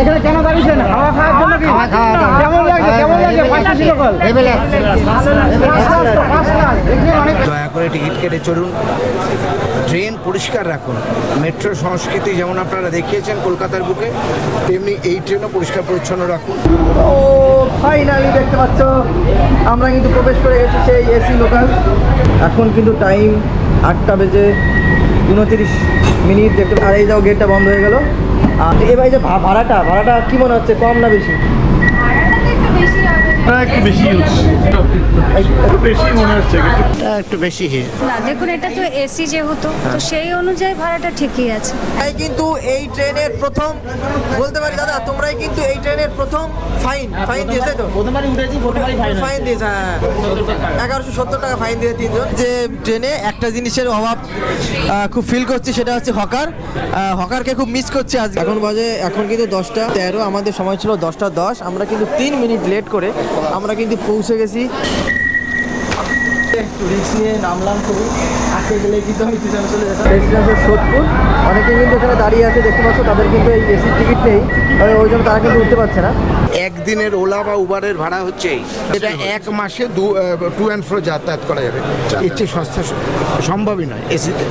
এখানে কেন দাঁড়িয়েছেন খাওয়ার জন্য কি। কেমন কেমন দয়া করে টিকিট কেটে চলুন ট্রেন পরিষ্কার রাখুন মেট্রো সংস্কৃতি যেমন আপনারা দেখিয়েছেন কলকাতার বুকে তেমনি এই ট্রেনও পরিষ্কার পরিচ্ছন্ন রাখুন ও ফাইনালি দেখতে পাচ্ছ আমরা কিন্তু প্রবেশ করে গেছি সেই এসি লোকাল এখন কিন্তু টাইম আটটা বেজে উনতিরিশ মিনিট দেখতে আর এই যাও গেটটা বন্ধ হয়ে গেল আর এ ভাই যে ভাড়াটা ভাড়াটা কি মনে হচ্ছে? কম না বেশি? একটু বেশি হচ্ছে একটু বেশি মনে হচ্ছে একটু বেশি না দেখুন এটা তো এসি যেহেতু তো সেই অনুযায়ী ভাড়াটা ঠিকই আছে। তাই কিন্তু এই ট্রেনের প্রথম বলতে পারি দাদা তোমরাই কিন্তু এই ট্রেনের প্রথম ফাইন ফাইন দিয়েছে তো? ফাইন দিয়েছে হ্যাঁ। এগারোশো সত্তর টাকা ফাইন দিয়ে তিনজন। যে ট্রেনে একটা জিনিসের অভাব খুব ফিল করছি সেটা হচ্ছে হকার। হকারকে খুব মিস করছি আজ। এখন বাজে এখন কিন্তু দশটা তেরো আমাদের সময় ছিল দশটা দশ। আমরা কিন্তু তিন মিনিট লেট করে আমরা কিন্তু পৌঁছে গেছি। একটু রিক্স নিয়ে নামলাম খুবই। আটকে গেলে কিন্তু আমি পিছনে চলে যেতাম। রেসিডেন্সের সোদপুর। অনেকে কিন্তু এখানে দাঁড়িয়ে আছে দেখতে পাচ্ছ তাদের কিন্তু এই এসির টিকিট নেই। ওই জন্য তারা কিন্তু উঠতে পারছে না। একদিনের ওলা বা উবারের ভাড়া হচ্ছে এটা এক মাসে দু টু অ্যান্ড ফ্রো যাতায়াত করা যাবে। এর চেয়ে সস্তা সম্ভবই নয় এসিতে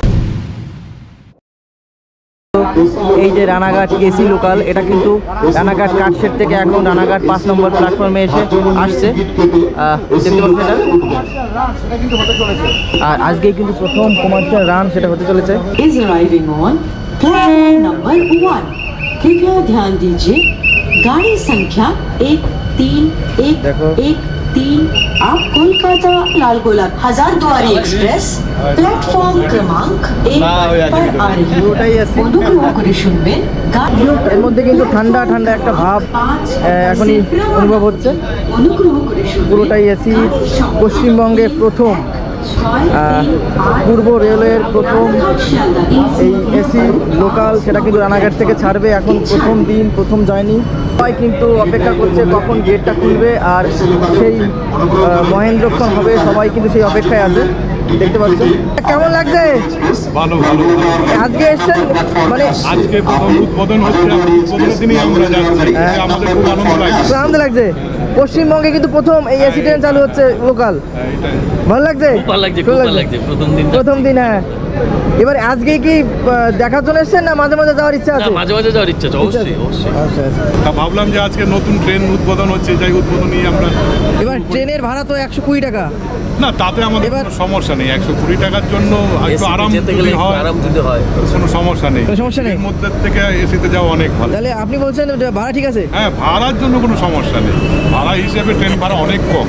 এই যে রানাঘাট এসি লোকাল এটা কিন্তু রানাঘাট কাঠশেড থেকে এখন রানাঘাট পাঁচ নম্বর প্ল্যাটফর্মে এসে আসছে আহ, দেখতে পাচ্ছেন এটা আর আজকে কিন্তু প্রথম কমার্শিয়াল রান সেটা হতে চলেছে is arriving on platform number one कृपया ध्यान दीजिए गाड़ी संख्या एक तीन एक देखो। एक तीन आप कोलकाता लालगोला हजार द्वारी एक्सप्रेस प्लेटफॉर्म क्रमांक एक पर आ रही পুরোটাই এসি অনুগ্রহ করে শুনবেন গাড়ি এর মধ্যে কিন্তু ঠান্ডা ঠান্ডা একটা ভাব আহ, এখনই অনুভব হচ্ছে অনুগ্রহ করে শুনবেন পুরোটাই এসি পশ্চিমবঙ্গে প্রথম আহ, পূর্ব রেলের প্রথম এই এসি লোকাল সেটা কিন্তু রানাঘাট থেকে ছাড়বে। এখন প্রথম দিন প্রথম জার্নি সবাই কিন্তু অপেক্ষা করছে কখন গেটটা খুলবে আর সেই মহেন্দ্রক্ষণ হবে। সবাই কিন্তু সেই অপেক্ষায় আছে। দেখতে পাচ্ছেন কেমন লাগছে? ভালো ভালো আজকে এসছেন? মানে আজকে প্রথম উদ্বোধন হচ্ছে উদ্বোধনের দিনই আমরা যাচ্ছি। হ্যাঁ। আমাদের খুব আনন্দ লাগছে। আনন্দ লাগছে। পশ্চিমবঙ্গে কিন্তু প্রথম এই ট্রেন চালু হচ্ছে লোকাল। হ্যাঁ, এটাই। ভালো লাগছে? ভালো লাগছে প্রথম দিন প্রথম দিন হ্যাঁ। এবার আজকে কি দেখার জন্য এসছেন না মাঝে মাঝে যাওয়ার ইচ্ছা আছে? মাঝে মাঝে যাওয়ার ইচ্ছা আছে অবশ্যই অবশ্যই। আচ্ছা আচ্ছা। তা ভাবলাম যে আজকে নতুন ট্রেন উদ্বোধন হচ্ছে যাই উদ্বোধনই আমরা এবার ট্রেনের ভাড়া তো একশো কুড়ি টাকা। না তাতে আমাদের এবার- কোনো সমস্যা নেই একশো কুড়ি টাকার জন্য একটু আরাম যেতে যদি হয় আরাম যদি হয়। কোনো সমস্যা নেই। কোনো সমস্যা নেই? এর মধ্যে থেকে এসিতে যাওয়া অনেক ভালো। তাহলে আপনি বলছেন ভাড়া ঠিক আছে? হ্যাঁ ভাড়ার জন্য কোনো সমস্যা নেই। ভাড়া হিসেবে ট্রেন ভাড়া অনেক কম।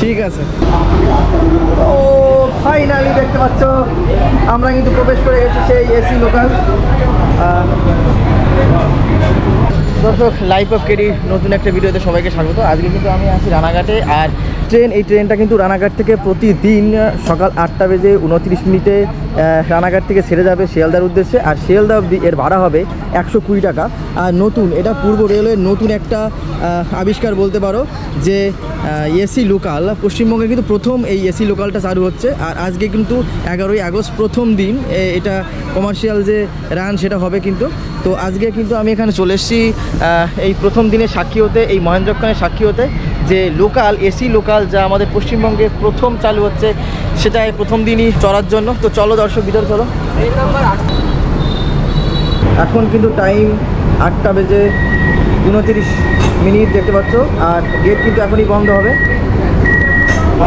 ঠিক আছে। ও ফাইনালি দেখতে পাচ্ছ। আমরা কিন্তু প্রবেশ করে গেছি সেই এসি লোকাল। দর্শক লাইফ অফ কেডি নতুন একটা ভিডিওতে সবাইকে স্বাগত। আজকে কিন্তু আমি আছি রানাঘাটে, আর ট্রেন, এই ট্রেনটা কিন্তু রানাঘাট থেকে প্রতিদিন সকাল আটটা বেজে উনত্রিশ মিনিটে রানাঘাট থেকে ছেড়ে যাবে শিয়ালদার উদ্দেশ্যে, আর শিয়ালদা অব্দি এর ভাড়া হবে একশো কুড়ি টাকা। আর নতুন, এটা পূর্ব রেলওয়ের নতুন একটা আবিষ্কার বলতে পারো যে এসি লোকাল পশ্চিমবঙ্গে কিন্তু প্রথম এই এসি লোকালটা চালু হচ্ছে, আর আজকে কিন্তু এগারোই আগস্ট প্রথম দিন এটা কমার্শিয়াল যে রান সেটা হবে কিন্তু। তো আজকে কিন্তু আমি এখানে চলে এসেছি এই প্রথম দিনে সাক্ষী হতে, এই মহেন্দ্রক্ষণের সাক্ষী হতে যে লোকাল, এসি লোকাল যা আমাদের পশ্চিমবঙ্গে প্রথম চালু হচ্ছে, সেটা প্রথম দিনই চড়ার জন্য। তো চলো দর্শক ভিতরে চলো এখন কিন্তু টাইম আটটা বেজে উনতিরিশ মিনিট দেখতে পাচ্ছ, আর গেট কিন্তু এখনই বন্ধ হবে।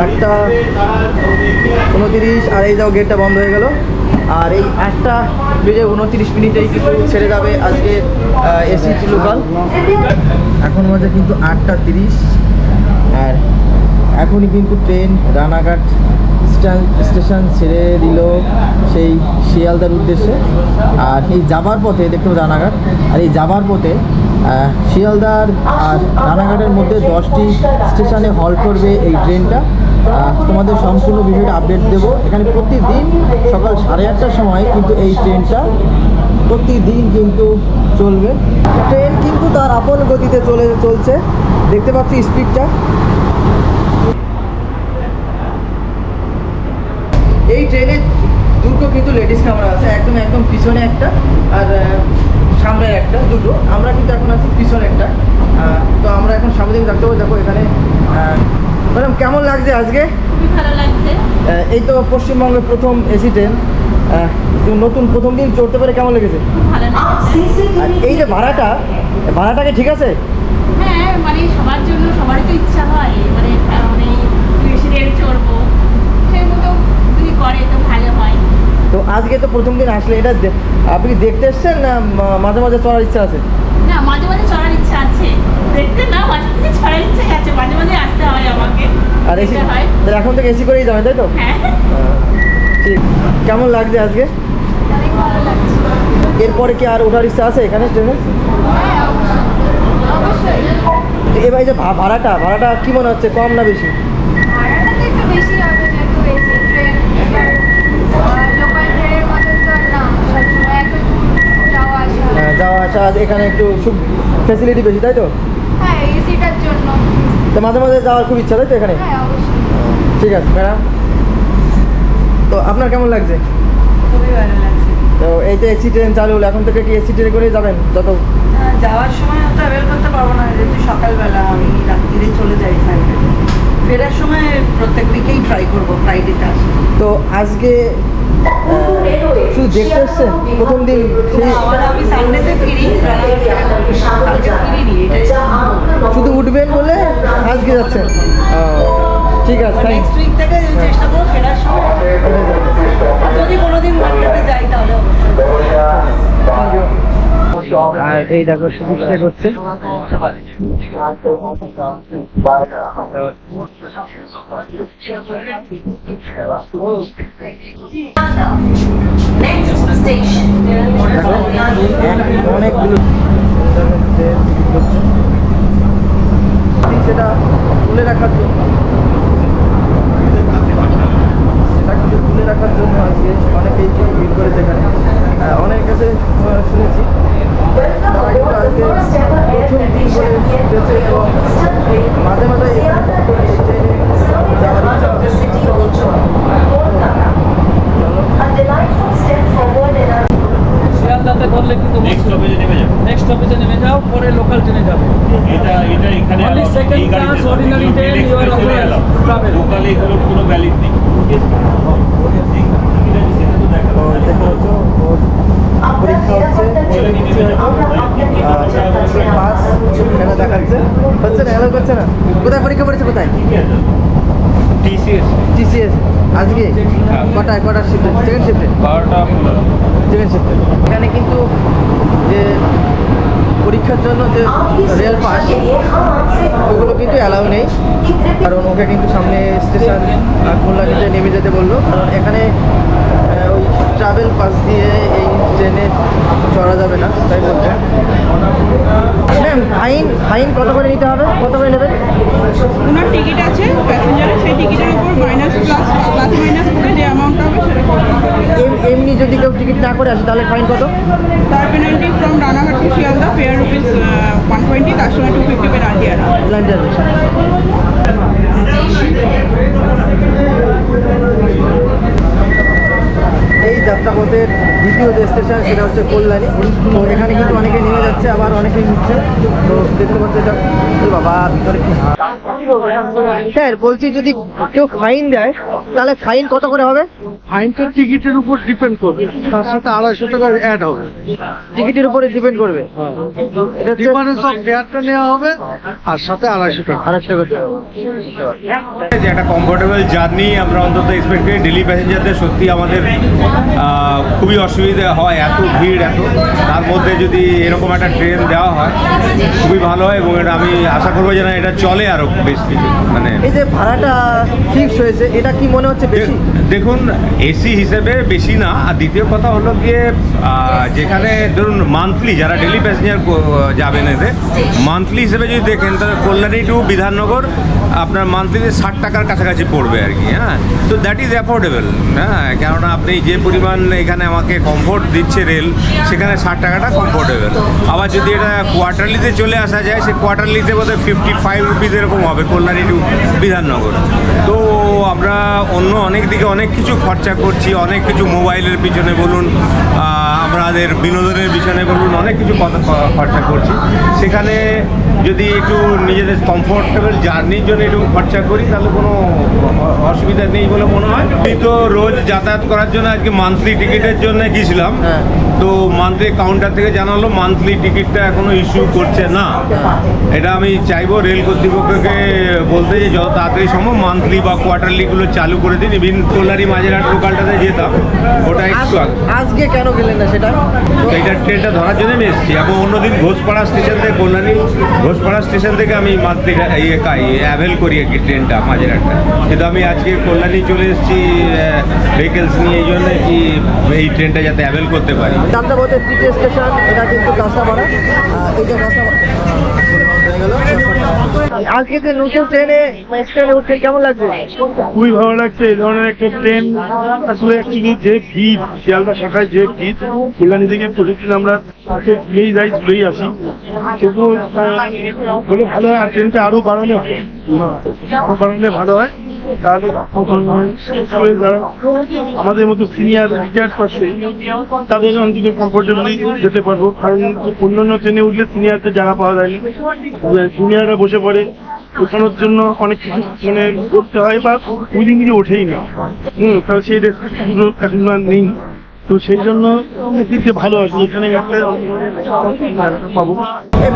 আটটা উনতিরিশ, আর এই যাও গেটটা বন্ধ হয়ে গেল। আর এই আটটা বেজে উনত্রিশ মিনিটেই কিন্তু ছেড়ে যাবে আজকে এসি লোকাল এখন বাজে কিন্তু আটটা তিরিশ। আর এখনই কিন্তু ট্রেন, রানাঘাট স্টেশন ছেড়ে দিল সেই শিয়ালদার উদ্দেশ্যে। আর এই যাবার পথে, দেখতে পাবো রানাঘাট, আর এই যাবার পথে শিয়ালদার আর রানাঘাটের মধ্যে দশটি স্টেশনে হল্ট করবে এই ট্রেনটা। তোমাদের সম্পূর্ণ বিষয়টা আপডেট দেবো। এখানে প্রতিদিন সকাল সাড়ে আটটার সময় কিন্তু এই ট্রেনটা প্রতিদিন কিন্তু চলবে। ট্রেন কিন্তু তার আপন গতিতে চলে, চলছে। দেখতে পাচ্ছি স্পিডটা এই ট্রেনে দুটো কিন্তু লেডিস কামরা আছে, একদম একদম পিছনে একটা আর সামনে একটা, দুটো। আমরা কিন্তু এখন আছি পিছনে একটা। তো আমরা এখন সামনে দিকে দেখতে পাবো দেখো এখানে ম্যাডাম কেমন লাগছে আজকে? খুবই ভালো লাগছে। এই তো পশ্চিমবঙ্গের প্রথম এসি ট্রেন। নতুন প্রথম দিন চড়তে পারে কেমন লেগেছে? খুব ভালো লাগছে। আর এই যে ভাড়াটা ভাড়াটাকে ঠিক আছে? হ্যাঁ মানে সবার জন্য সবারই তো ইচ্ছা হয়। মানে মানে বেশি চড়বো। সেই মতো যদি করে তো ভালো হয়। তো আজকে তো প্রথম দিন আসলে এটা আপনি দেখতে এসছেন না মাঝে মাঝে চড়ার ইচ্ছা আছে? না মাঝে মাঝে চড়ার ইচ্ছা আছে। দেখতে না মাঝে মাঝে চড়ার ইচ্ছা আছে মাঝে মাঝে আসতে হয় আমাকে। আর এসি তাহলে এখন থেকে এসি করেই যাবেন তাই তো? হ্যাঁ। ঠিক। কেমন লাগছে আজকে? এরপরে কি আর ওঠার ইচ্ছা আছে এখানে ট্রেনে হ্যাঁ এবার যে ভাড়াটা ভাড়াটা কি মনে হচ্ছে কম না বেশি? তো তো যাওয়া আসা। হ্যাঁ যাওয়া আসা এখানে একটু ফেসিলিটি বেশি তাই তো? হ্যাঁ এসিটার জন্য। তো মাঝে মাঝে যাওয়ার খুব ইচ্ছা তাই তো এখানে? হ্যাঁ অবশ্যই। ঠিক আছে ম্যাডাম। তো আপনার কেমন লাগছে? খুবই ভালো লাগছে। তো এই যে এসি ট্রেন চালু হলো এখন থেকে কি এসি ট্রেনে করেই যাবেন? যত যাওয়ার সময় অত অ্যাভেল করতে পারব না যেহেতু সকালবেলা আমি রাত্রিরে চলে যাই ফ্লাইটে ফেরার সময় প্রত্যেক উইকেই ট্রাই করব ফ্রাইডেতে আসব। তো আজকে শুধু দেখতে এসছেন? প্রথম দিন আমি সানডেতে ফিরি? শুধু উঠবেন বলে আজকে যাচ্ছেন? ঠিক আছে থ্যাংক নেক্সট উইক থেকে চেষ্টা করব ফেরার সময়। যদি কোনোদিন মার্কেটে যাই তাহলে অবশ্যই আর এই দেখো চিকিৎসা করছে সেটা তুলে রাখার জন্য সেটা কিন্তু তুলে রাখার জন্য আজকে অনেকেই ভিড় করেছে এখানে আহ, অনেক কাছে শুনেছি তারা কিন্তু আজকে প্রথম দিন করে উঠেছে এবং মাঝে মাঝে এখানে যাওয়ার ইচ্ছা শিয়ালদাতে ধরলে কিন্তু নেক্সট স্টপেজে নেমে যাবে নেক্সট অফিসে নেমে যাও পরে লোকাল ট্রেনে যাবে এটা এটা এখানে এগুলো you are express A allowed allowed। to travel. লোকালে এগুলোর কোনো ভ্যালিড নেই। পরীক্ষা হচ্ছে। এখানে না কোথায় আজকে বারোটা এখানে কিন্তু যে পরীক্ষার জন্য যে রেল পাস ওগুলো কিন্তু অ্যালাউ নেই কারণ ওকে কিন্তু সামনে স্টেশন কল্যাণীতে নেমে যেতে বলল কারণ এখানে ওই ট্রাভেল পাস দিয়ে ট্রেনে চড়া যাবে না তাই বলছে। ম্যাম ফাইন ফাইন কত করে নিতে হবে? কত করে নেবেন? ওনার টিকিট আছে প্যাসেঞ্জারের সেই টিকিটের উপর মাইনাস প্লাস প্লাস মাইনাস করে যে অ্যামাউন্টটা হবে সেটা এম- এমনি যদি কেউ টিকিট না করে আসে তাহলে ফাইন কত? তার penalty from Ranaghat to Sealdah fare rupees one twenty তার সময় টু ফিফটি পেনাল্টি আর এই যাত্রাপথের দ্বিতীয় যে স্টেশন সেটা হচ্ছে কল্যাণী। তো এখানে কিন্তু অনেকে নেমে যাচ্ছে আবার অনেকে নিচ্ছে। তো দেখতে পাচ্ছি এটা বাবা ভিতরে কি স্যার বলছি যদি কেউ ফাইন দেয় তাহলে ফাইন কত করে হবে? ফাইনটা টিকিটের উপর ডিপেন্ড করবে। তার সাথে আড়াইশো টাকা অ্যাড হবে। টিকিটের উপরে ডিপেন্ড করবে। ডিফারেন্স অফ ফেয়ারটা নেওয়া হবে আর সাথে আড়াইশো টাকা। আড়াইশো টাকা। যে একটা কমফোর্টেবল জার্নি আমরা অন্তত এক্সপেক্ট করি। ডেলি প্যাসেঞ্জারদের সত্যি আমাদের খুবই অসুবিধা হয় এত ভিড় এত। তার মধ্যে যদি এরকম একটা ট্রেন দেওয়া হয় খুবই ভালো হয় এবং এটা আমি আশা করব যেন এটা চলে আরও বেশ কিছু মানে এই যে ভাড়াটা ফিক্স হয়েছে এটা কি মনে হচ্ছে বেশি? দেখুন এসি হিসেবে বেশি না। আর দ্বিতীয় কথা হলো গিয়ে যেখানে ধরুন মান্থলি যারা ডেলি প্যাসেঞ্জার যাবেন এতে মান্থলি হিসেবে যদি দেখেন তাহলে কল্যাণী টু বিধাননগর আপনার মান্থলিতে ষাট টাকার কাছাকাছি পড়বে আর কি হ্যাঁ? তো দ্যাট ইজ অ্যাফোর্ডেবল হ্যাঁ? কেননা আপনি যে পরিমাণ এখানে আমাকে কমফোর্ট দিচ্ছে রেল সেখানে ষাট টাকাটা কমফোর্টেবল আবার যদি এটা কোয়ার্টারলিতে চলে আসা যায় সে কোয়ার্টারলিতে বোধহয় ফিফটি ফাইভ রুপিস এরকম হবে কল্যাণী টু বিধাননগর। তো আমরা অন্য অনেক দিকে অনেক কিছু খরচা করছি, অনেক কিছু মোবাইলের পিছনে বলুন আমাদের বিনোদনের পিছনে বলুন অনেক কিছু কথা খরচা করছি। সেখানে যদি একটু নিজেদের কমফোর্টেবল জার্নির জন্য একটু খরচা করি তাহলে কোনো অসুবিধা নেই বলে মনে হয়। আমি তো রোজ যাতায়াত করার জন্য আজকে মান্থলি টিকিটের জন্য গিয়েছিলাম। হ্যাঁ। তো মান্থলি কাউন্টার থেকে জানালো মান্থলি টিকিটটা এখনও ইস্যু করছে না। এটা আমি চাইব রেল কর্তৃপক্ষকে বলতে যে যত তাড়াতাড়ি সম্ভব মান্থলি বা কোয়ার্টারলিগুলো চালু করে দিন। ইভিন কল্যাণী মাঝেরহাট লোকালটাতে যেতাম ওটা একটু আজকে কেন গেলেন না সেটা? এইটা ট্রেনটা ধরার জন্য আমি এসেছি। এবং অন্যদিন ঘোষপাড়া স্টেশন থেকে কল্যাণী ঘোষপাড়া স্টেশন থেকে আমি মাতৃ কাই অ্যাভেল করি আর কি ট্রেনটা মাঝেরহাটটা। কিন্তু আমি আজকে কল্যাণী চলে এসেছি ভেহিকেলস নিয়ে এই জন্য কি এই ট্রেনটা যাতে অ্যাভেল করতে পারি। যাত্রাপথে তৃতীয় স্টেশন এটা কিন্তু কাঁচাপাড়া এইটা আজকে যে নতুন ট্রেনে স্টেশনে উঠতে কেমন লাগছে? খুবই ভালো লাগছে, এই ধরনের একটা ট্রেন। আসলে অ্যাকচুয়ালি যে ভিড়, শিয়ালদা শাখায় যে ভিড়, কল্যাণী থেকে প্রতিদিন আমরা তাকে যাই ঘুরেই আসি। কিন্তু ভালো হয়, আর ট্রেনটা আরও বাড়ানো হয়। আরও বাড়ালে ভালো হয়। তাহলে যারা আমাদের মতো সিনিয়র রিটায়ার্ড পাচ্ছে তাদের অন্তত কমফোর্টেবলি যেতে পারব। কারণ অন্যান্য ট্রেনে উঠলে সিনিয়রদের জায়গা পাওয়া যায়নি সিনিয়ররা বসে পড়ে ওঠানোর জন্য অনেক কিছু মানে করতে হয় বা উইদিন কিছু ওঠেই না। হুম কারণ সেই রেসপেক্টগুলো এখন আর নেই। তো সেই জন্য দিয়ে ভালো আছে। এখানে পাবো।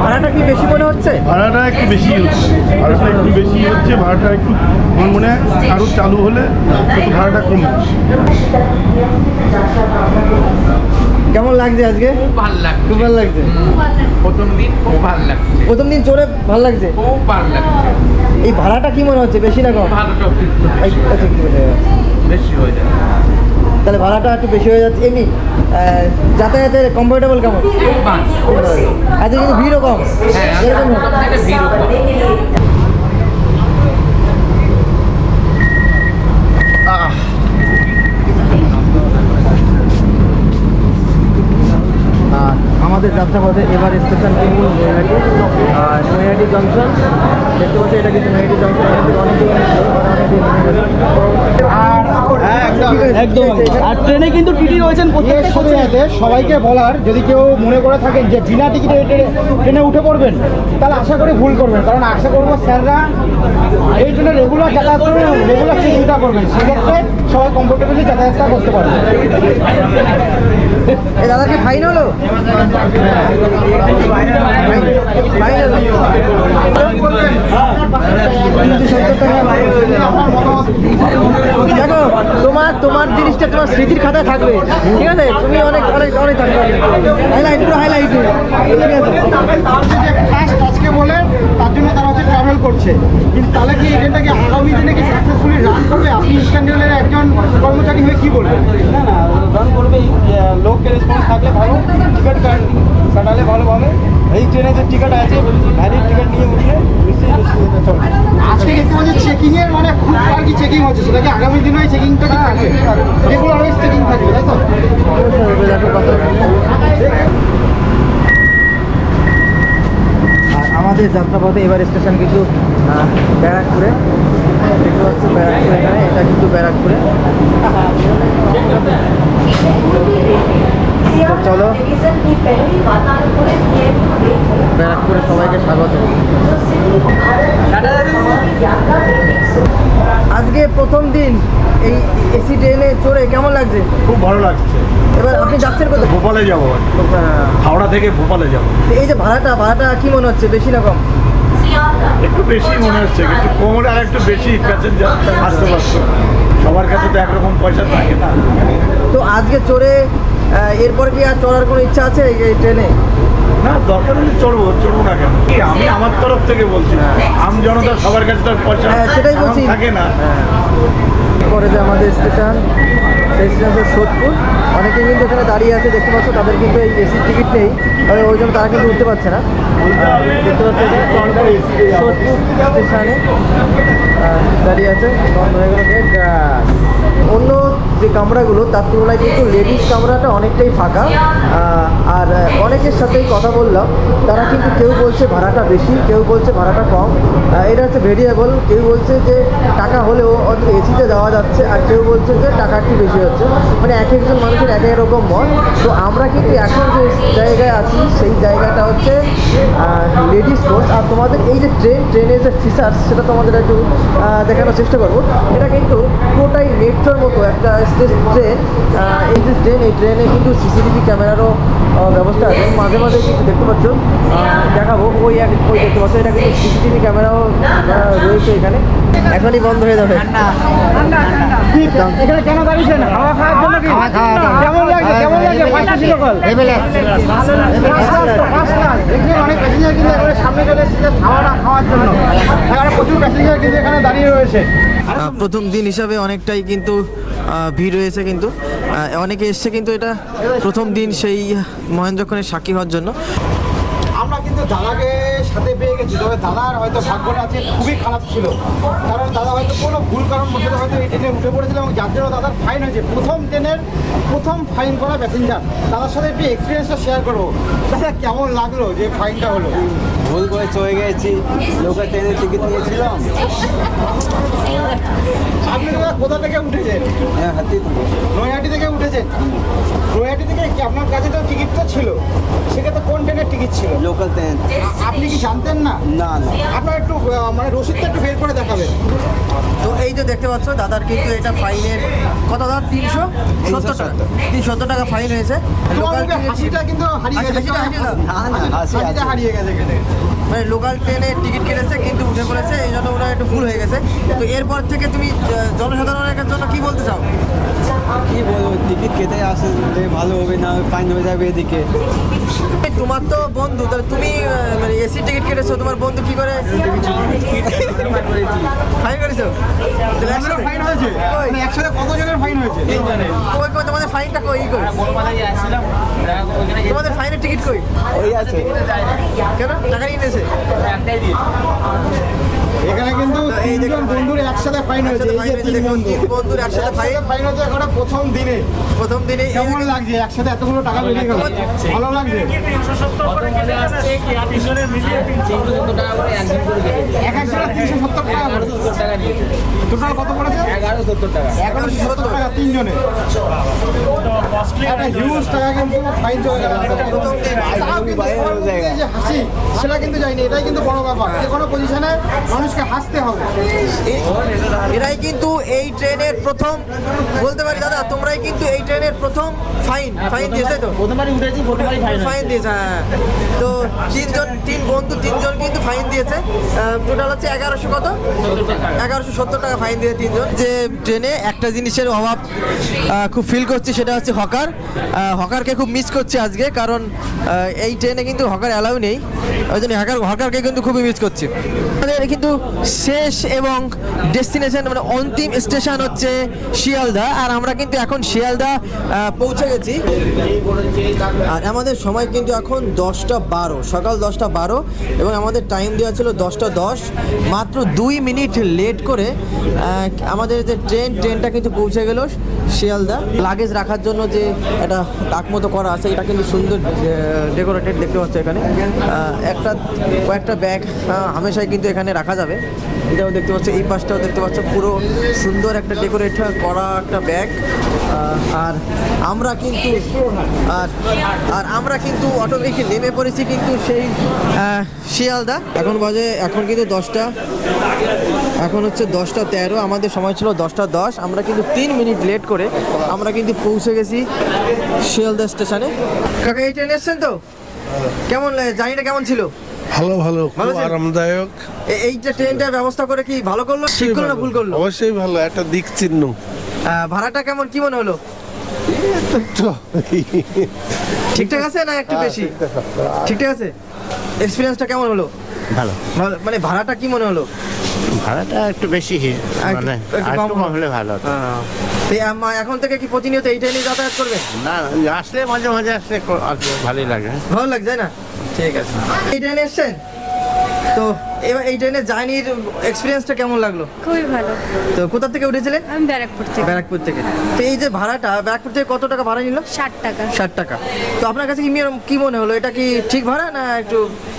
ভাড়াটা কি বেশি মনে হচ্ছে? ভাড়াটা একটু বেশি হচ্ছে। ভাড়াটা একটু বেশি হচ্ছে। ভাড়াটা একটু আমার মনে হয় আরও চালু হলে ভাড়াটা কমবে। কেমন লাগছে আজকে? খুব ভালো লাগছে। খুব ভালো লাগছে। প্রথম দিন খুব ভালো লাগছে। প্রথম দিন চড়ে ভালো লাগছে? খুব ভালো লাগছে। এই ভাড়াটা কি মনে হচ্ছে? বেশি না কম? আচ্ছা, বেশি হয়ে হয়ে যায়। তাহলে ভাড়াটা একটু বেশি হয়ে যাচ্ছে। এমনি যাতায়াতে কমফোর্টেবল কেমন? আজকে কিন্তু ভিড়ও কম। এরকম না? আহ। আর আমাদের যাত্রাপথে এবার স্টেশন কিন্তু নৈহাটি আর নৈহাটি জংশন দেখতে পাচ্ছি এটা কিন্তু নৈহাটি জংশন। একদম আর ট্রেনে কিন্তু টিটি রয়েছেন সুবিধাতে সবাইকে বলার যদি কেউ মনে করে থাকেন যে বিনা টিকিটে ট্রেনে- উঠে পড়বেন তাহলে আশা করি ভুল করবেন কারণ আশা করব স্যাররা এই ট্রেনে রেগুলার যাতায়াত করবেন রেগুলার চেকিংটা করবেন। সেক্ষেত্রে সবাই কমফোর্টেবলি যাতায়াতটা করতে পারবে দাদা কি ফাইন হলো? দেখো, তোমার তোমার জিনিসটা তোমার স্মৃতির খাতায় থাকবে, ঠিক আছে? তুমি অনেক অনেক অনেক থাকবে। হাইলাইট হাইলাইট ঠিক আছে? তার জন্য তারা ট্রাভেল করছে। কিন্তু তাহলে কি ট্রেনটাকে আগামী দিনে কি সাকসেসফুলি রান করবে? আপনি ইস্টার্ন রেলের একজন কর্মচারী হয়ে কি বলবেন? না না রান করবেই লোককে রেসপন্স থাকলে ভালো টিকিট কাটালে ভালোভাবে এই ট্রেনে যে টিকিট আছে ভ্যালিড টিকিট নিয়ে উঠলে নিশ্চয়ই চলবে। আজকে দেখতে পাচ্ছি চেকিং এর মানে খুব আর কি চেকিং হচ্ছে সেটা কি আগামী দিনে ওই চেকিংটা কি থাকবে? রেগুলার চেকিং থাকবে তাই তো দেখো কত আর আমাদের যাত্রাপথে এবার স্টেশন কিন্তু ব্যারাকপুরে। দেখতে পাচ্ছি ব্যারাকপুরে এখানে এটা কিন্তু ব্যারাকপুরে। চলো। ব্যারাকপুরে সবাইকে স্বাগত। আজকে প্রথম দিন এই এসি ট্রেনে চড়ে কেমন লাগছে? খুব ভালো লাগছে। এবার আপনি যাচ্ছেন কোথায়? ভোপালে যাব আহ, হাওড়া থেকে ভোপালে যাব। এই যে ভাড়াটা ভাড়াটা কি মনে হচ্ছে? বেশি না কম? একটু বেশি মনে হচ্ছে একটু কোমরে আর একটু বেশি প্যাসেঞ্জার আসতে পারছ সবার কাছে তো একরকম পয়সা থাকে না। তো আজকে চড়ে এরপর কি আর চড়ার কোনো ইচ্ছা আছে এই ট্রেনে না দরকার হলে চড়বো চড়বো না কেন? কি আমি আমার তরফ থেকে বলছি আম জনতা সবার কাছে তো আর পয়সা হ্যাঁ সেটাই বলছি। থাকে না। হ্যাঁ। পরে যে আমাদের স্টেশন সেই স্টেশন হচ্ছে সোদপুর। অনেকে কিন্তু এখানে দাঁড়িয়ে আছে দেখতে পাচ্ছ তাদের কিন্তু এই এসির টিকিট নেই। আর ওই জন্য তারা কিন্তু উঠতে পারছে না। দেখতে পাচ্ছ সোদপুর স্টেশনে দাঁড়িয়ে আছে বন্ধ হয়ে গেল অন্য যে কামরাগুলো, তার তুলনায় কিন্তু লেডিস কামরাটা অনেকটাই ফাঁকা। আর অনেকের সাথেই কথা বললাম, তারা কিন্তু কেউ বলছে ভাড়াটা বেশি, কেউ বলছে ভাড়াটা কম। এটা হচ্ছে ভেরিয়েবল কেউ বলছে যে টাকা হলেও অন্তত এসিতে যাওয়া যাচ্ছে, আর কেউ বলছে যে টাকা একটু বেশি হচ্ছে। মানে এক একজন মানুষের এক এক রকম মত। তো আমরা কিন্তু এখন যে জায়গায় আছি, সেই জায়গাটা হচ্ছে লেডিস কোচ আর তোমাদের এই যে ট্রেন ট্রেনের যে ফিচার্স সেটা তোমাদের একটু দেখানোর চেষ্টা করব। এটা কিন্তু পুরোটাই মেট্রোর মতো একটা স্টেজ ট্রেন এই যে ট্রেন এই ট্রেনে কিন্তু সিসিটিভি ক্যামেরারও ব্যবস্থা আছে। মাঝে মাঝে কিন্তু দেখতে পাচ্ছ দেখাবো, ওই এক ওই দেখতে পাচ্ছ। এটা কিন্তু সিসিটিভি ক্যামেরাও রয়েছে এখানে। এখনই বন্ধ হয়ে যাবে। এখানে কেন দাঁড়িয়েছেন হাওয়া খাওয়ার জন্য কি? কেমন লাগছে কেমন লাগছে ফার্স্ট ছিল কল অনেক প্যাসেঞ্জার কিন্তু এখানে সামনে চলে এসেছে হাওয়াটা খাওয়ার জন্য। এখানে প্রচুর প্যাসেঞ্জার কিন্তু এখানে দাঁড়িয়ে রয়েছে। প্রথম দিন হিসাবে অনেকটাই কিন্তু ভিড় হয়েছে কিন্তু। অনেকে এসছে কিন্তু এটা প্রথম দিন সেই মহেন্দ্রক্ষণের সাক্ষী হওয়ার জন্য। আমরা কিন্তু দাদাকে সাথে পেয়ে গেছি তবে দাদার হয়তো ভাগ্যটা আছে খুবই খারাপ ছিল। কারণ দাদা হয়তো কোনো ভুল কারণ বসে হয়তো এই ট্রেনে উঠে পড়েছিল এবং যার জন্য দাদার ফাইন হয়েছে। প্রথম ট্রেনের প্রথম ফাইন করা প্যাসেঞ্জার দাদার সাথে একটু এক্সপিরিয়েন্সটা শেয়ার করব দাদা কেমন লাগল যে ফাইনটা হলো? ভুল করে চলে গেছি। লোকের ট্রেনের টিকিট নিয়েছিলাম। আপনি দাদা কোথা থেকে উঠেছেন? হ্যাঁ হাতি নৈহাটি থেকে উঠেছেন? নৈহাটি থেকে কি আপনার কাছে তো টিকিট তো ছিল? সেক্ষেত্রে কোন ট্রেনের টিকিট ছিল? লোকাল ট্রেন আপনি কি জানতেন না? না না। আপনার একটু মানে রসিদটা একটু বের করে দেখাবেন। তো এই যে দেখতে পাচ্ছ দাদার কিন্তু এটা ফাইনের কত দাদা? তিনশো সত্তর টাকা। তিনশো সত্তর। টাকা ফাইন হয়েছে। লোকাল মুখে হাসিটা কিন্তু হারিয়ে গেছে মানে লোকাল ট্রেনে টিকিট কেটেছে কিন্তু উঠে পড়েছে এই জন্য ওরা একটু ভুল হয়ে গেছে। তো এরপর থেকে তুমি জনসাধারণের জন্য কি বলতে চাও? কি বলব টিকিট কেটে আসলে ভালো হবে না ফাইন হয়ে যাবে এদিকে। তোমার তো বন্ধু তাহলে তুমি মানে এসি টিকিট কেটেছো তোমার বন্ধু কি করে? ফাইন করেছ? ফাইন হয়েছে? মানে একসাথে কতজনের ফাইন হয়েছে? কই কই তোমাদের ফাইনটা কই? কই? তোমাদের ফাইনের টিকিট কই? ওই আছে। কেন? টাকা নিয়ে নিয়েছে? একসাথে ফাইন হয়েছে এই যে তিন বন্ধু। তিন বন্ধুর একসাথে ফাইন ফাইন হয়েছে এখানে প্রথম দিনে। প্রথম দিনে কেমন লাগছে? একসাথে এতগুলো টাকা বেরিয়ে গেল। ভালো লাগছে? এক একজনের তিনশো সত্তর টাকা করে টোটাল কত পড়েছে? এগারো সত্তর টাকা। এগারোশো সত্তর টাকা তিনজনে। একটা হিউজ টাকা কিন্তু ফাইন চলে গেল। হাসি সেটা কিন্তু যায়নি। এটাই কিন্তু বড় ব্যাপার। যে কোনো পজিশনে মানুষকে হাসতে হবে। এরাই কিন্তু এই ট্রেনের প্রথম বলতে পারি দাদা তোমরাই কিন্তু এই ট্রেনের প্রথম ফাইন ফাইন দিয়েছে তো? প্রথমবারই উঠেছি প্রথমবারই ফাইন ফাইন দিয়েছে হ্যাঁ। তো তিনজন তিন বন্ধু তিনজন কিন্তু ফাইন দিয়েছে। টোটাল হচ্ছে এগারোশো কত? এগারোশো সত্তর টাকা ফাইন দিয়ে তিনজন। যে ট্রেনে একটা জিনিসের অভাব খুব ফিল করছি সেটা হচ্ছে হকার। হকারকে খুব মিস করছি আজকে কারণ এই ট্রেনে কিন্তু হকার অ্যালাউ নেই। ওই জন্য হকার হকারকে কিন্তু খুবই মিস করছি। আমাদের কিন্তু শেষ এবং ডেস্টিনেশন মানে অন্তিম স্টেশন হচ্ছে শিয়ালদা। আর আমরা কিন্তু এখন শিয়ালদা পৌঁছে গেছি। আর আমাদের সময় কিন্তু এখন দশটা বারো, সকাল দশটা বারো, এবং আমাদের টাইম দেওয়া ছিল দশটা দশ। মাত্র দুই মিনিট লেট করে আমাদের যে ট্রেন ট্রেনটা কিন্তু পৌঁছে গেল শিয়ালদা। লাগেজ রাখার জন্য যে একটা তাক মতো করা আছে, এটা কিন্তু সুন্দর ডেকোরেটেড দেখতে পাচ্ছ এখানে। একটা, কয়েকটা ব্যাগ হামেশাই কিন্তু এখানে রাখা যাবে। এটাও দেখতে পাচ্ছ, এই পাশটাও দেখতে পাচ্ছ, পুরো সুন্দর একটা ডেকোরেট করা একটা ব্যাগ আর আমরা কিন্তু, আর আর আমরা কিন্তু অটোমেটিক নেমে পড়েছি কিন্তু সেই শিয়ালদা। এখন বাজে, এখন কিন্তু দশটা, এখন হচ্ছে দশটা তেরো, আমাদের সময় ছিল দশটা দশ। আমরা কিন্তু তিন মিনিট লেট করে আমরা কিন্তু পৌঁছে গেছি শিয়ালদা স্টেশনে। কাকা, এই ট্রেন এসছেন তো? কেমন জার্নিটা কেমন ছিল? ভালো ভালো খুব আরামদায়ক। এ- এই যে ট্রেনটার ব্যবস্থা করে কি ভালো করল ঠিক করল না ভুল করল? অবশ্যই ভালো একটা দিক চিহ্ন। ভাড়াটা কেমন কি মনে হলো? ঠিকঠাক আছে না একটু বেশি? ঠিকঠাক আছে এক্সপিরিয়েন্সটা কেমন হলো? ভালো। মানে ভাড়াটা কি মনে হলো? ভাড়াটা একটু বেশি মানে একটু কম হলে। ভালো এখন থেকে কি প্রতিনিয়ত এই ট্রেনে যাতায়াত করবে? না আসলে মাঝে মাঝে আসলে ভালোই লাগে। ভালো লাগছে না? ঠিক আছে। এটা এসছেন তো এবার এই ট্রেনের জার্নির এক্সপিরিয়েন্সটা কেমন লাগল? খুবই ভালো। তো কোথা থেকে উঠেছিলেন আমি ব্যারাকপুর থেকে। ব্যারাকপুর থেকে। তো এই যে ভাড়াটা ব্যারাকপুর থেকে কত টাকা ভাড়া নিল? ষাট টাকা। ষাট টাকা। তো আপনার কাছে কি কি মনে হলো? এটা কি ঠিক ভাড়া না একটু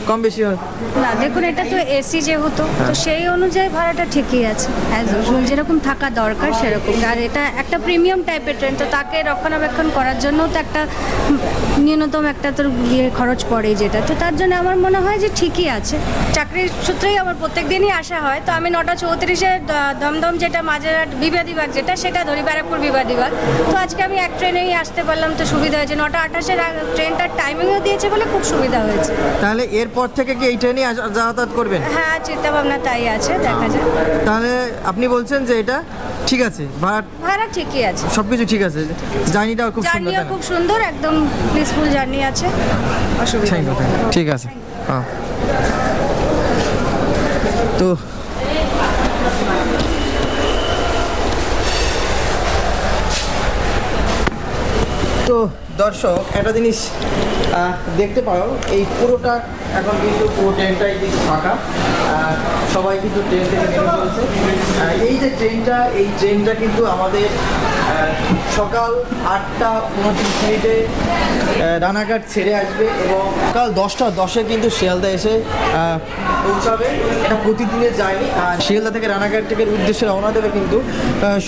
কম বেশি হয়? না দেখুন এটা তো এসি যেহেতু তো সেই অনুযায়ী ভাড়াটা ঠিকই আছে। অ্যাজ ইউজুয়াল যেরকম থাকা দরকার সেরকম। আর এটা একটা প্রিমিয়াম টাইপের ট্রেন তো তাকে রক্ষণাবেক্ষণ করার জন্য তো একটা ন্যূনতম একটা তোর ইয়ে খরচ পড়ে যেটা। তো তার জন্য আমার মনে হয় যে ঠিকই আছে। চাকরির সূত্রেই আমার প্রত্যেক দিনই আসা হয়। তো আমি নটা চৌত্রিশে দমদম যেটা মাঝেরহাট বিবাদীবাগ যেটা সেটা ধরি ব্যারাকপুর বিবাদীবাগ তো আজকে আমি এক ট্রেনেই আসতে পারলাম তো সুবিধা হয়েছে। নটা আঠাশের ট্রেনটার টাইমিংও দিয়েছে বলে খুব সুবিধা হয়েছে। তাহলে এরপর থেকে কি এই ট্রেনে যাতায়াত করবেন? হ্যাঁ চিন্তা ভাবনা তাই আছে দেখা যাক। তাহলে আপনি বলছেন যে এটা ঠিক আছে ভাড়া ভাড়া ঠিকই আছে। সব কিছু ঠিক আছে জার্নিটাও খুব সুন্দর জার্নিও খুব সুন্দর একদম পিসফুল জার্নি আছে। অসুবিধা ঠিক আছে। হ্যাঁ। তো তো দর্শক, একটা জিনিস দেখতে পারো, এই পুরোটা এখন কিন্তু পুরো ট্রেনটাই কিন্তু ফাঁকা। সবাই কিন্তু ট্রেন থেকে এই যে ট্রেনটা, এই ট্রেনটা কিন্তু আমাদের সকাল আটটা উনত্রিশ মিনিটে রানাঘাট ছেড়ে আসবে এবং সকাল দশটা, দশে কিন্তু শিয়ালদা এসে পৌঁছাবে। এটা প্রতিদিনের জার্নি, আর শিয়ালদা থেকে রানাঘাট থেকে উদ্দেশ্যে রওনা দেবে কিন্তু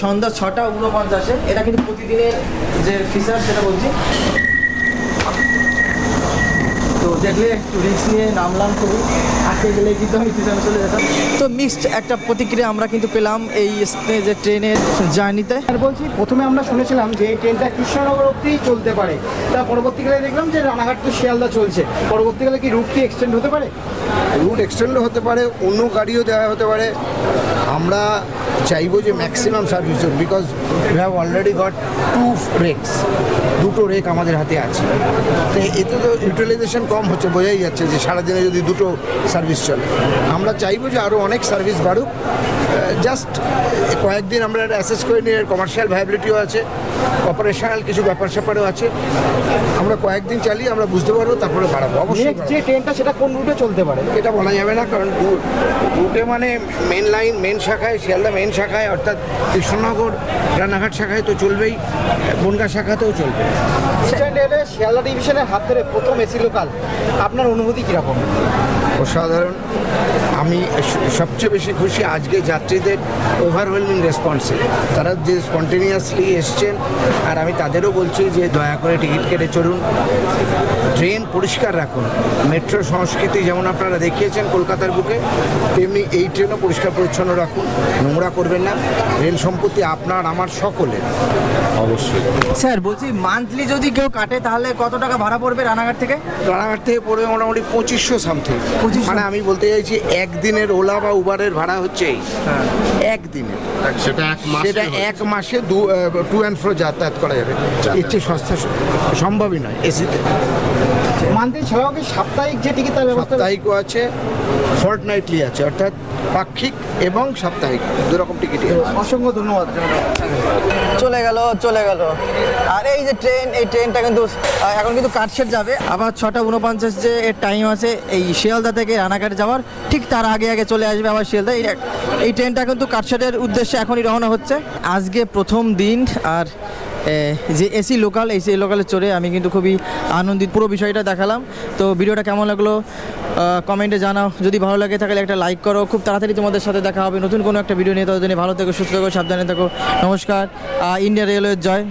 সন্ধ্যা ছটা উনপঞ্চাশে। এটা কিন্তু প্রতিদিনের যে ফিচার সেটা বলছি। তো দেখলে একটু রিস্ক নিয়ে নামলাম খুবই। তো মিক্সড একটা প্রতিক্রিয়া আমরা কিন্তু পেলাম এই যে ট্রেনের জার্নিতে। আর বলছি প্রথমে আমরা শুনেছিলাম যে এই ট্রেনটা কৃষ্ণনগর অব্দি চলতে পারে। তা পরবর্তীকালে দেখলাম যে রানাঘাট তো শিয়ালদা চলছে। পরবর্তীকালে কি রুটটি এক্সটেন্ড হতে পারে? রুট এক্সটেন্ডও হতে পারে অন্য গাড়িও দেওয়া হতে পারে। আমরা চাইব যে ম্যাক্সিমাম সার্ভিস হোক because we have already got two rakes দুটো রেক আমাদের হাতে আছে। তো এতে তো ইউটিলাইজেশন কম হচ্ছে বোঝাই যাচ্ছে যে সারাদিনে যদি দুটো সার্ভিস চলে। আমরা চাইব যে আরও অনেক সার্ভিস বাড়ুক। জাস্ট কয়েকদিন আমরা এটা অ্যাসেস করে নিয়ে কমার্শিয়াল ভায়াবিলিটিও আছে অপারেশনাল কিছু ব্যাপার স্যাপারও আছে। আমরা কয়েকদিন চালিয়ে আমরা বুঝতে পারব তারপরে বাড়াবো। অবশ্যই যে ট্রেনটা সেটা কোন রুটে চলতে পারে? এটা বলা যাবে না কারণ রুটে মানে মেন লাইন মেন শাখায় শিয়ালদা মেন শাখায় অর্থাৎ কৃষ্ণনগর রানাঘাট শাখায় তো চলবেই বনগা শাখাতেও চলবে। শিয়ালদা ডিভিশনের হাত ধরে প্রথম এসি লোকাল আপনার অনুভূতি কীরকম? অসাধারণ আমি সবচেয়ে বেশি খুশি আজকে যাত্রীদের ওভারওয়েলমিং রেসপন্সে তারা যে স্পন্টেনিয়াসলি এসছেন আর আমি তাদেরও বলছি যে দয়া করে টিকিট কেটে চলুন। ট্রেন পরিষ্কার রাখুন। মেট্রো সংস্কৃতি যেমন আপনারা দেখিয়েছেন কলকাতার বুকে তেমনি এই ট্রেনও পরিষ্কার পরিচ্ছন্ন রাখুন নোংরা করবেন না। রেল সম্পত্তি আপনার আমার সকলের। অবশ্যই। স্যার বলছি মান্থলি যদি কেউ কাটে তাহলে কত টাকা ভাড়া পড়বে রানাঘাট থেকে? রানাঘাট থেকে পড়বে মোটামুটি পঁচিশশো সামথিং 2500 মানে আমি বলতে চাইছি একদিনের ওলা বা উবারের ভাড়া হচ্ছে এই। একদিনের সেটা এক মাস সেটা এক মাসে টু অ্যান্ড ফ্রো যাতায়াত করা যাবে। এর চেয়ে সস্তা সম্ভবই নয় এসিতে মান্থলি ছাড়াও কি সাপ্তাহিক যে টিকিট তার ব্যবস্থা সাপ্তাহিকও আছে ফর্ট নাইটলি আছে অর্থাৎ পাক্ষিক এবং সাপ্তাহিক দুরকম টিকিটই আছে। অসংখ্য ধন্যবাদ। চলে গেল চলে গেল। আর এই যে ট্রেন এই ট্রেনটা কিন্তু এখন কিন্তু কাটশেট যাবে। আবার ছটা উনপঞ্চাশ যে এর টাইম আছে এই শিয়ালদা থেকে রানাঘাট যাওয়ার ঠিক তার আগে আগে চলে আসবে আবার শিয়ালদা। এই এক- এই ট্রেনটা কিন্তু কাটশেটের উদ্দেশ্যে এখনই রওনা হচ্ছে। আজকে প্রথম দিন আর যে এসি লোকাল এসি লোকালে চড়ে আমি কিন্তু খুবই আনন্দিত। পুরো বিষয়টা দেখালাম। তো ভিডিওটা কেমন লাগল কমেন্টে জানাও। যদি ভালো লাগে তাহলে একটা লাইক করো। খুব তাড়াতাড়ি তোমাদের সাথে দেখা হবে। নতুন কোনো একটা ভিডিও নিয়ে। জন্য ভালো থেকো, সুস্থ থাকো, সাবধানে থাকো। নমস্কার। ইন্ডিয়া রেলওয়ের জয়।